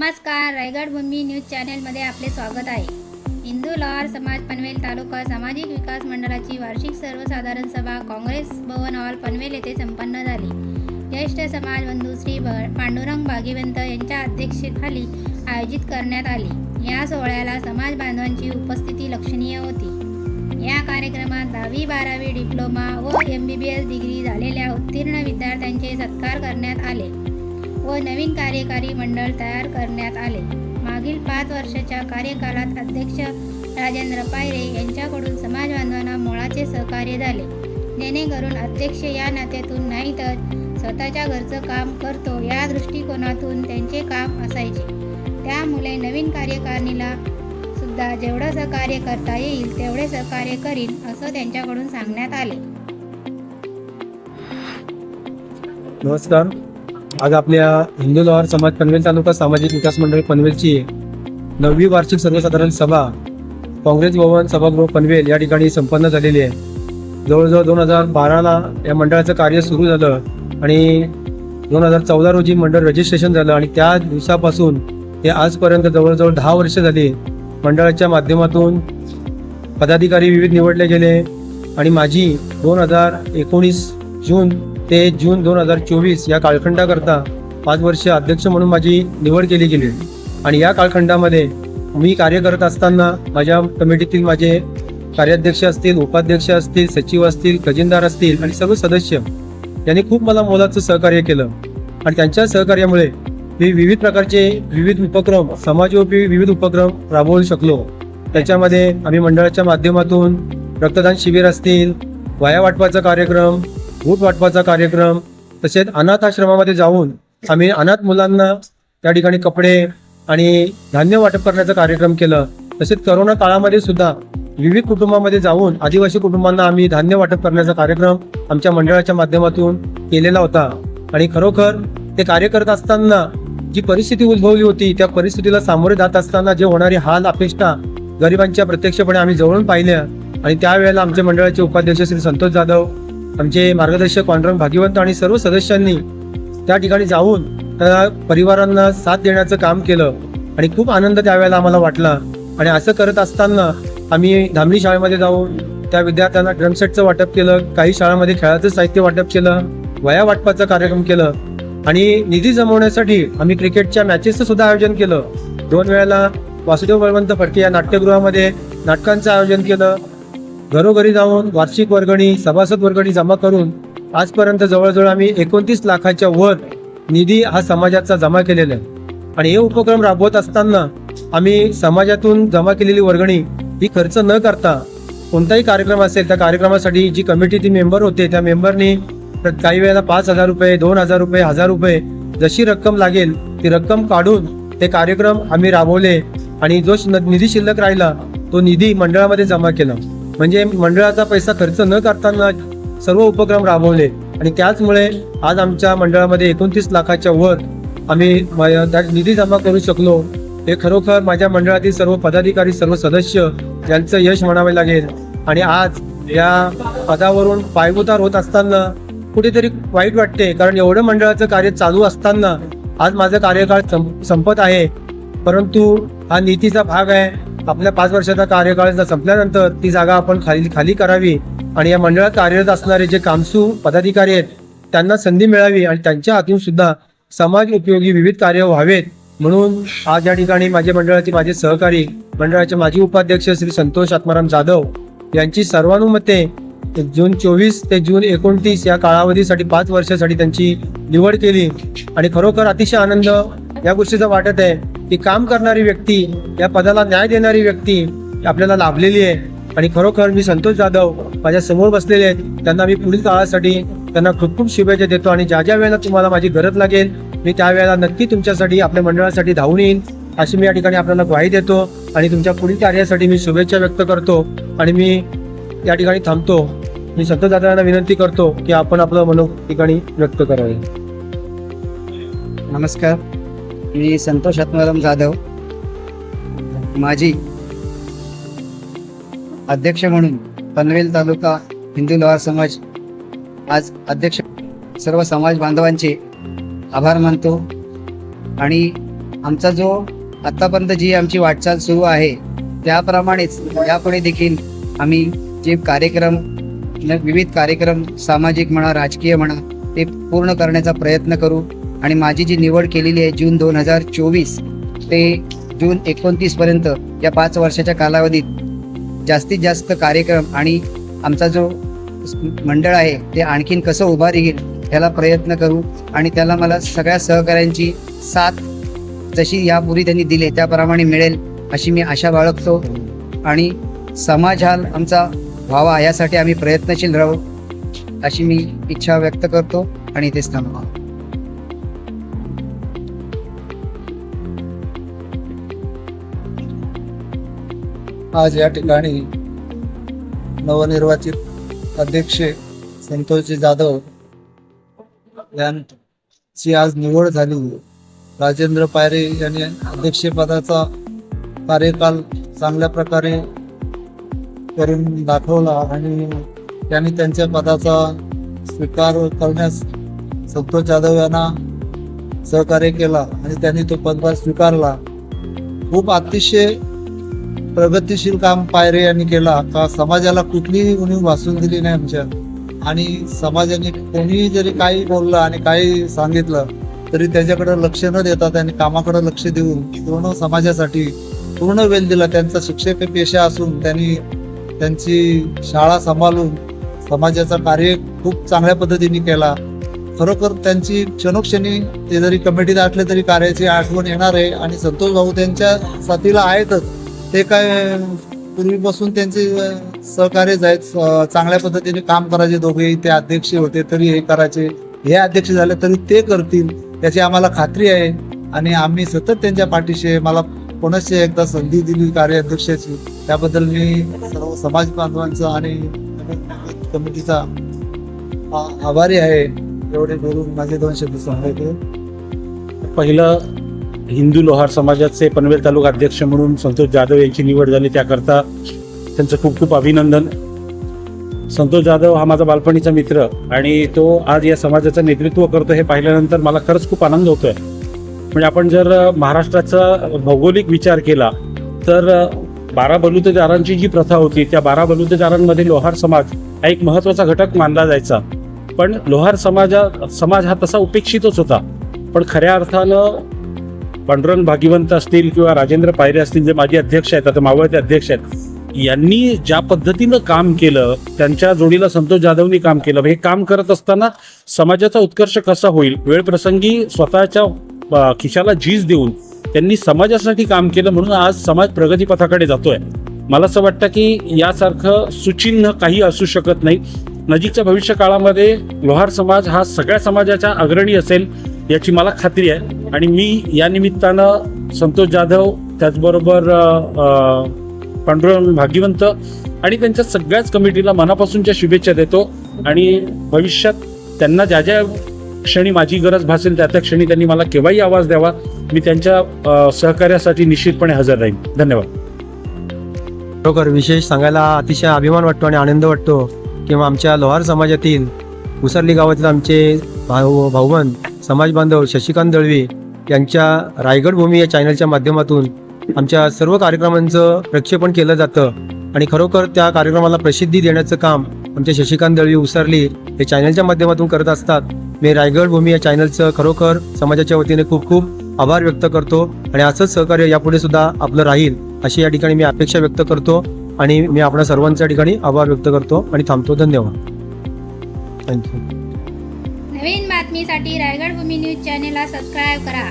नमस्कार रायगड भूमी न्यूज चॅनेलमध्ये आपले स्वागत आहे. हिंदू लॉर समाज पनवेल तालुका सामाजिक विकास मंडळाची वार्षिक सर्वसाधारण सभा काँग्रेस भवन हॉल पनवेल येथे संपन्न झाली. ज्येष्ठ समाज बंधू श्री पांडुरंग भागीवंत यांच्या अध्यक्षतेखाली आयोजित करण्यात आली. या सोहळ्याला समाज बांधवांची उपस्थिती लक्षणीय होती. या कार्यक्रमात दहावी बारावी डिप्लोमा व M B B S degree झालेल्या उत्तीर्ण विद्यार्थ्यांचे सत्कार करण्यात आले. व नवीन कार्यकारी मंडळ तयार करण्यात आले. मागील पाच वर्षाच्या कार्यकालात अध्यक्ष राजेंद्र पायरे यांच्याकडून समाज बांधवांना मोळाचे सहकार्य झाले. जेणेकरून अध्यक्ष या नात्यातून नाही तर स्वतःच्या घरचं काम करतो या दृष्टिकोनातून त्यांचे काम असायचे. त्यामुळे नवीन कार्यकारिणीला सुद्धा जेवढं सहकार्य करता येईल तेवढे सहकार्य करीन असं त्यांच्याकडून सांगण्यात आले. नमस्कार. आज आपल्या हिंदू लोहार समाज पनवेल तालुका सामाजिक विकास मंडळ पनवेलची नववी वार्षिक सर्वसाधारण सभा काँग्रेस भवन सभागृह पनवेल या ठिकाणी संपन्न झालेली आहे. जवळजवळ दोन हजार बाराला या मंडळाचं कार्य सुरू झालं आणि दोन हजार चौदा रोजी मंडळ रजिस्ट्रेशन झालं आणि त्या दिवसापासून ते आजपर्यंत जवळजवळ दहा वर्ष झाली मंडळाच्या माध्यमातून पदाधिकारी विविध निवडले गेले आणि माझी दोन हजार एकोणीस जून ते जून दोन हजार चोवीस या कालखंडाकरता पाच वर्ष अध्यक्ष म्हणून माझी निवड केली गेली. आणि या कालखंडामध्ये मी कार्य करत असताना माझ्या कमिटीतील माझे कार्याध्यक्ष असतील उपाध्यक्ष असतील सचिव असतील खजिनदार असतील आणि सर्व सदस्य यांनी खूप मला मोलाचं सहकार्य केलं. आणि त्यांच्या सहकार्यामुळे मी विविध प्रकारचे विविध उपक्रम समाजोपयोगी विविध उपक्रम राबवू शकलो. त्याच्यामध्ये आम्ही मंडळाच्या माध्यमातून रक्तदान शिबिर असतील वाया वाटपाचा कार्यक्रम भूत वाटपाचा कार्यक्रम तसेच अनाथ आश्रमामध्ये जाऊन आम्ही अनाथ मुलांना त्या ठिकाणी कपडे आणि धान्य वाटप करण्याचा कार्यक्रम केलं. तसेच करोना काळामध्ये सुद्धा विविध कुटुंबामध्ये जाऊन आदिवासी कुटुंबांना आम्ही धान्य वाटप करण्याचा कार्यक्रम आमच्या मंडळाच्या माध्यमातून केलेला होता. आणि खरोखर ते कार्य करत असताना जी परिस्थिती उद्भवली होती त्या परिस्थितीला सामोरे जात असताना जे होणारी हाल अपेक्षा गरिबांच्या प्रत्यक्षपणे आम्ही जवळून पाहिल्या. आणि त्यावेळेला आमच्या मंडळाचे उपाध्यक्ष श्री संतोष जाधव आमचे मार्गदर्शक पांडुरंग भागीवंत आणि सर्व सदस्यांनी त्या ठिकाणी जाऊन त्या परिवारांना साथ देण्याचं काम केलं आणि खूप आनंद त्यावेळेला आम्हाला वाटला. आणि असं करत असताना आम्ही धामणी शाळेमध्ये जाऊन त्या विद्यार्थ्यांना ड्रमसेटचं वाटप केलं काही शाळांमध्ये खेळाचं साहित्य वाटप केलं वया वाटपाचं कार्यक्रम केलं आणि निधी जमवण्यासाठी आम्ही क्रिकेटच्या मॅचेसचं सुद्धा आयोजन केलं. दोन वेळेला वासुदेव बळवंत फडके या नाट्यगृहामध्ये नाटकांचं आयोजन केलं. घरोघरी जाऊन वार्षिक वर्गणी सभासद वर्गणी जमा करून आजपर्यंत जवळजवळ आम्ही एकोणतीस लाखाच्या वर निधी हा समाजाचा जमा केलेला आहे. आणि हे उपक्रम राबवत असताना आम्ही समाजातून जमा केलेली वर्गणी ही खर्च न करता कोणताही कार्यक्रम असेल त्या कार्यक्रमासाठी जी कमिटीचे मेंबर होते त्या मेंबरनी काही वेळेला पाच हजार रुपये दोन हजार रुपये हजार रुपये जशी रक्कम लागेल ती रक्कम काढून ते कार्यक्रम आम्ही राबवले आणि जो निधी शिल्लक राहिला तो निधी मंडळामध्ये जमा केला. म्हणजे मंडळाचा पैसा खर्च न करताना सर्व उपक्रम राबवले. आणि त्याचमुळे आज आमच्या मंडळामध्ये एकोणतीस लाखाच्या वर आम्ही म- त्या निधी जमा करू शकलो. हे खरोखर माझ्या मंडळातील सर्व पदाधिकारी सर्व सदस्य यांचं यश म्हणावे लागेल. आणि आज या पदावरून पायउतार होत असताना कुठेतरी वाईट वाटते कारण एवढं मंडळाचं कार्य चालू असताना आज माझा कार्यकाळ सं- संपत आहे. परंतु हा नीतीचा भाग आहे. आपल्या पाच वर्षाचा कार्यकाळ संपल्यानंतर ती जागा आपण खाली खाली करावी आणि या मंडळात कार्यरत असणारे जे कामसू पदाधिकारी आहेत त्यांना संधी मिळावी आणि त्यांच्या हातून सुद्धा समाज उपयोगी विविध कार्य व्हावेत. म्हणून आज या ठिकाणी माझ्या मंडळाचे माझे सहकारी मंडळाचे माजी उपाध्यक्ष श्री संतोष आत्माराम जाधव यांची सर्वानुमते जून चोवीस ते जून एकोणतीस या कालावधीसाठी पाच वर्षासाठी त्यांची निवड केली. आणि खरोखर अतिशय आनंद या गोष्टीचा वाटत आहे. ती काम करणारी व्यक्ती या पदाला न्याय देणारी व्यक्ती आपल्याला लाभलेली आहे. आणि खरोखर मी संतोष जाधव माझ्यासमोर बसलेले आहेत. त्यांना मी पुढील काळासाठी त्यांना खूप खूप शुभेच्छा देतो. आणि ज्या ज्या वेळेला तुम्हाला माझी गरज लागेल मी त्यावेळेला नक्की तुमच्यासाठी आपल्या मंडळासाठी धावून येईन. अशी मी या ठिकाणी आपल्याला ग्वाही देतो. आणि तुमच्या पुढील कार्यासाठी मी शुभेच्छा व्यक्त करतो. आणि मी या ठिकाणी थांबतो. मी संतोष दादांना विनंती करतो की आपण आपलं मनो ठिकाणी व्यक्त करावे. नमस्कार. मी संतोष आत्माराम जाधव माजी अध्यक्ष म्हणून पनवेल तालुका हिंदू लोहार समाज आज अध्यक्ष सर्व समाज बांधवांचे आभार मानतो. आणि आमचा जो आतापर्यंत जी आमची वाटचाल सुरू आहे त्याप्रमाणेच यापुढे देखील आम्ही जे कार्यक्रम न- विविध कार्यक्रम सामाजिक म्हणा राजकीय म्हणा ते पूर्ण करण्याचा प्रयत्न करू. आणि माझी जी निवड केलेली आहे जून दोन हजार चोवीस ते जून एकोणतीसपर्यंत या पाच वर्षाच्या कालावधीत जास्तीत जास्त कार्यक्रम आणि आमचा जो मंडळ आहे ते आणखीन कसं उभा राहील ह्याला प्रयत्न करू आणि त्याला मला सगळ्या सहकाऱ्यांची साथ जशी यापूर्वी त्यांनी दिले त्याप्रमाणे मिळेल अशी मी आशा बाळगतो. आणि समाज हा आमचा व्हावा यासाठी आम्ही प्रयत्नशील राहू अशी मी इच्छा व्यक्त करतो आणि इथेच थांबवा आज या ठिकाणी नवनिर्वाचित अध्यक्ष संतोषजी जाधव यांची आज निवड झाली. राजेंद्र पायरे यांनी अध्यक्षपदाचा कार्यकाल चांगल्या प्रकारे करून दाखवला आणि त्यांनी त्यांच्या पदाचा स्वीकार करण्यास संतोष जाधव यांना सहकार्य केला आणि त्यांनी तो पदभार स्वीकारला. खूप अतिशय प्रगतीशील काम पायरे यांनी केला का समाजाला कुठलीही उणीव भासून दिली नाही आमच्या. आणि समाजाने कोणीही जरी काही बोललं आणि काही सांगितलं तरी त्याच्याकडे लक्ष न देता त्यांनी कामाकडे लक्ष देऊन पूर्ण समाजासाठी पूर्ण वेळ दिला. त्यांचा शिक्षक पेशा असून त्यांनी त्यांची शाळा सांभाळून समाजाचा कार्य खूप चांगल्या पद्धतीने केला. खरोखर त्यांची क्षणोक्षणी ते जरी कमिटीत असले तरी कार्याची आठवण येणार आहे. आणि संतोष भाऊ त्यांच्या साथीला आहेतच. ते काय पूर्वीपासून त्यांचे सहकार्यच आहेत चांगल्या पद्धतीने काम करायचे दोघेही ते अध्यक्ष होते तरी हे करायचे हे अध्यक्ष झाले तरी ते करतील त्याची आम्हाला खात्री आहे आणि आम्ही सतत त्यांच्या पाठीशी आहे. मला कोणाशी एकदा संधी दिली कार्याध्यक्षाची त्याबद्दल मी सर्व समाज बांधवांचा आणि कमिटीचा आभारी आहे एवढे बोलून माझे दोन शब्द सांगायचे पहिलं हिंदू लोहार समाजाचे पनवेल तालुका अध्यक्ष म्हणून संतोष जाधव यांची निवड झाली. त्याकरता त्यांचं खूप खूप अभिनंदन. संतोष जाधव हा माझा बालपणीचा मित्र आणि तो आज या समाजाचं नेतृत्व करतो हे पाहिल्यानंतर मला खरंच खूप आनंद होतोय. म्हणजे आपण जर महाराष्ट्राचा भौगोलिक विचार केला तर बारा बलुतेदारांची जी प्रथा होती त्या बारा बलुतेदारांमध्ये लोहार समाज हा एक महत्त्वाचा घटक मानला जायचा. पण लोहार समाजा समाज हा तसा उपेक्षितच होता. पण खऱ्या अर्थानं पांडुरंग भागीवंत असतील किंवा राजेंद्र पायरे असतील जे माजी अध्यक्ष आहेत आता मावळते अध्यक्ष आहेत यांनी ज्या पद्धतीनं काम केलं त्यांच्या जोडीला संतोष जाधवनी काम केलं हे काम करत असताना समाजाचा उत्कर्ष कसा होईल वेळ प्रसंगी स्वतःच्या खिशाला झीज देऊन त्यांनी समाजासाठी काम केलं म्हणून आज समाज प्रगतीपथाकडे जातोय. मला असं वाटतं की यासारखं सुचिन्ह काही असू शकत नाही. नजीकच्या भविष्य काळामध्ये लोहार समाज हा सगळ्या समाजाच्या अग्रणी असेल. याची मला खात्री आहे. आणि मी या निमित्तानं संतोष जाधव त्याचबरोबर पांडुरंग भाग्यवंत आणि त्यांच्या सगळ्याच कमिटीला मनापासूनच्या शुभेच्छा देतो. आणि भविष्यात त्यांना ज्या ज्या क्षणी माझी गरज भासेल त्या त्या क्षणी त्यांनी मला केव्हाही आवाज द्यावा. मी त्यांच्या सहकार्यासाठी निश्चितपणे हजर राहीन. धन्यवाद. खरोखर विशेष सांगायला अतिशय अभिमान वाटतो आणि आनंद वाटतो किंवा आमच्या लोहार समाजातील उसरली गावातील आमचे भाऊ भाऊबंद समाज बांधव शशिकांत दळवी यांच्या रायगड भूमी या चॅनलच्या माध्यमातून आमच्या सर्व कार्यक्रमांचं प्रक्षेपण केलं जातं. आणि खरोखर त्या कार्यक्रमाला प्रसिद्धी देण्याचं काम आमचे शशिकांत दळवी उसरली हे चॅनलच्या माध्यमातून करत असतात. मी रायगड भूमी या चॅनलचं खरोखर समाजाच्या वतीने खूप खूप आभार व्यक्त करतो आणि असंच सहकार्य यापुढे सुद्धा आपलं राहील अशी या ठिकाणी मी अपेक्षा व्यक्त करतो. आणि मी आपल्या सर्वांच्या ठिकाणी आभार व्यक्त करतो आणि थांबतो. धन्यवाद. नवीन बातमीसाठी रायगड भूमी न्यूज चॅनेलला सबस्क्राईब करा.